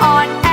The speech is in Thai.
on.